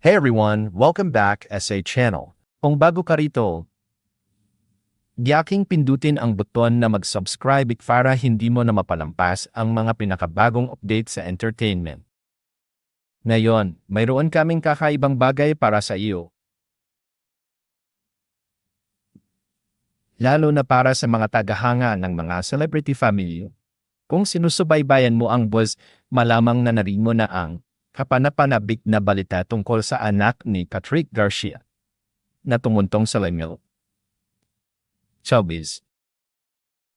Hey everyone, welcome back SA channel. Kung bago ka rito, giaking pindutin ang buton na mag-subscribe para hindi mo na mapalampas ang mga pinakabagong update sa entertainment. Ngayon, mayroon kaming kakaibang bagay para sa iyo. Lalo na para sa mga tagahanga ng mga celebrity family. Kung sinusubaybayan mo ang buzz, malamang na narinig mo na ang kapanapanabik na balita tungkol sa anak ni Patrick Garcia na tumuntong sa Lemil. Showbiz.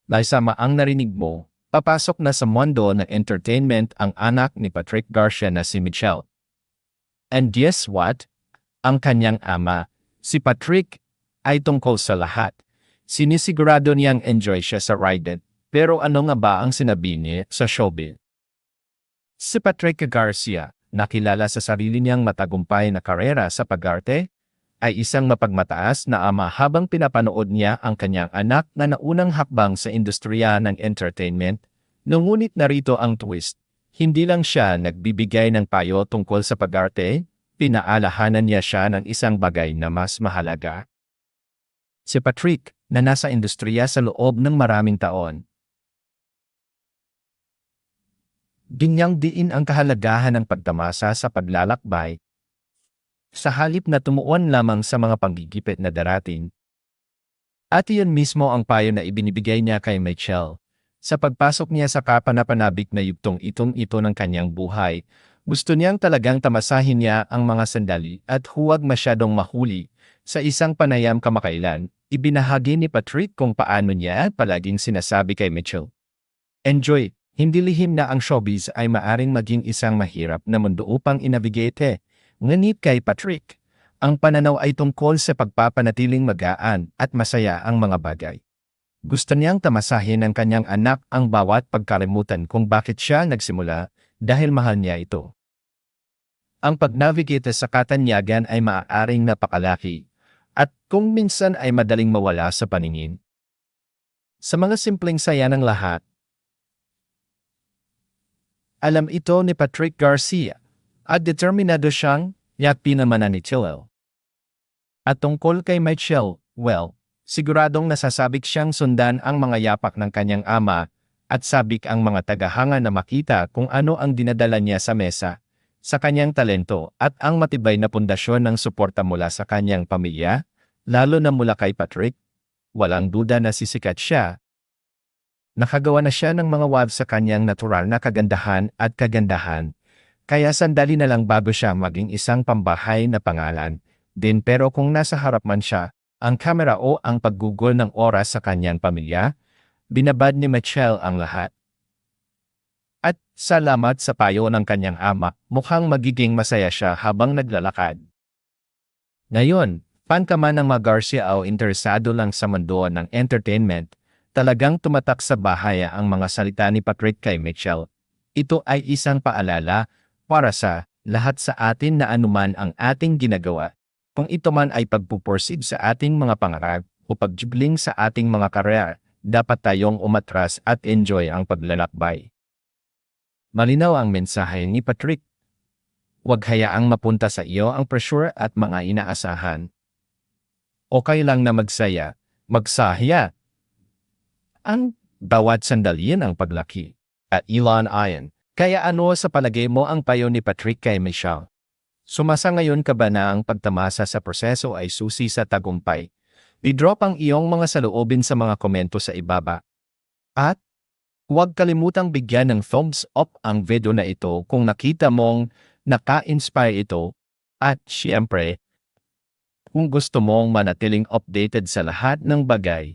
Dahil sa maang narinig mo, papasok na sa mundo ng entertainment ang anak ni Patrick Garcia na si Michelle. And guess what? Ang kanyang ama, si Patrick, ay tungkol sa lahat. Sinisigurado niyang enjoy siya sa ride pero ano nga ba ang sinabi niya sa showbiz? Si Patrick Garcia, nakilala sa sarili niyang matagumpay na karera sa pag-arte, ay isang mapagmataas na ama habang pinapanood niya ang kanyang anak na naunang hakbang sa industriya ng entertainment. Ngunit narito ang twist. Hindi lang siya nagbibigay ng payo tungkol sa pag-arte, pinaalahanan niya siya ng isang bagay na mas mahalaga. Si Patrick, na nasa industriya sa loob ng maraming taon, Ginyang diin ang kahalagahan ng pagtamasa sa paglalakbay sa halip na tumuon lamang sa mga panggigipit na darating. At iyon mismo ang payo na ibinibigay niya kay Michelle. Sa pagpasok niya sa kapanapanabik na yugtong itong ito ng kanyang buhay, gusto niyang talagang tamasahin niya ang mga sandali at huwag masyadong mahuli. Sa isang panayam kamakailan, ibinahagi ni Patrick kung paano niya palaging sinasabi kay Mitchell. Enjoy, hindi lihim na ang showbiz ay maaring maging isang mahirap na mundo upang inavigate. Ngunit kay Patrick, ang pananaw ay tungkol sa pagpapanatiling magaan at masaya ang mga bagay. Gusto niyang tamasahin ng kanyang anak ang bawat pagkalimutan kung bakit siya nagsimula dahil mahal niya ito. Ang pag-navigate sa katanyagan ay maaaring napakalaki at kung minsan ay madaling mawala sa paningin. Sa mga simpleng saya ng lahat, alam ito ni Patrick Garcia at determinado siyang naman ni Chilwell. At tungkol kay Michelle, well, siguradong nasasabik siyang sundan ang mga yapak ng kanyang ama at sabik ang mga tagahanga na makita kung ano ang dinadala niya sa mesa, sa kanyang talento at ang matibay na pundasyon ng suporta mula sa kanyang pamilya, lalo na mula kay Patrick. Walang duda na sisikat siya Nakagawa na siya ng mga waves sa kanyang natural na kagandahan at kagandahan. Kaya sandali na lang bago siya maging isang pambahay na pangalan. Din pero kung nasa harap man siya, ang kamera o ang paggugol ng oras sa kanyang pamilya, binabad ni Michelle ang lahat. At salamat sa payo ng kanyang ama, mukhang magiging masaya siya habang naglalakad. Ngayon, fan ka man ng mga Garcia o interesado lang sa mundo ng entertainment, Talagang tumatak sa bahaya ang mga salita ni Patrick kay Mitchell. Ito ay isang paalala para sa lahat sa atin na anuman ang ating ginagawa. Kung ito man ay pagpuporsid sa ating mga pangarap o pagjubling sa ating mga karera, dapat tayong umatras at enjoy ang paglalakbay. Malinaw ang mensahe ni Patrick. Huwag hayaang mapunta sa iyo ang pressure at mga inaasahan. Okay lang na magsaya, magsahya, ang bawat sandali ang paglaki. At Elon Iron. Kaya ano sa palagay mo ang payo ni Patrick kay Michelle? Sumasa ngayon ka ba na ang pagtamasa sa proseso ay susi sa tagumpay? I-drop ang iyong mga saloobin sa mga komento sa ibaba. At huwag kalimutang bigyan ng thumbs up ang video na ito kung nakita mong naka-inspire ito. At siyempre, kung gusto mong manatiling updated sa lahat ng bagay,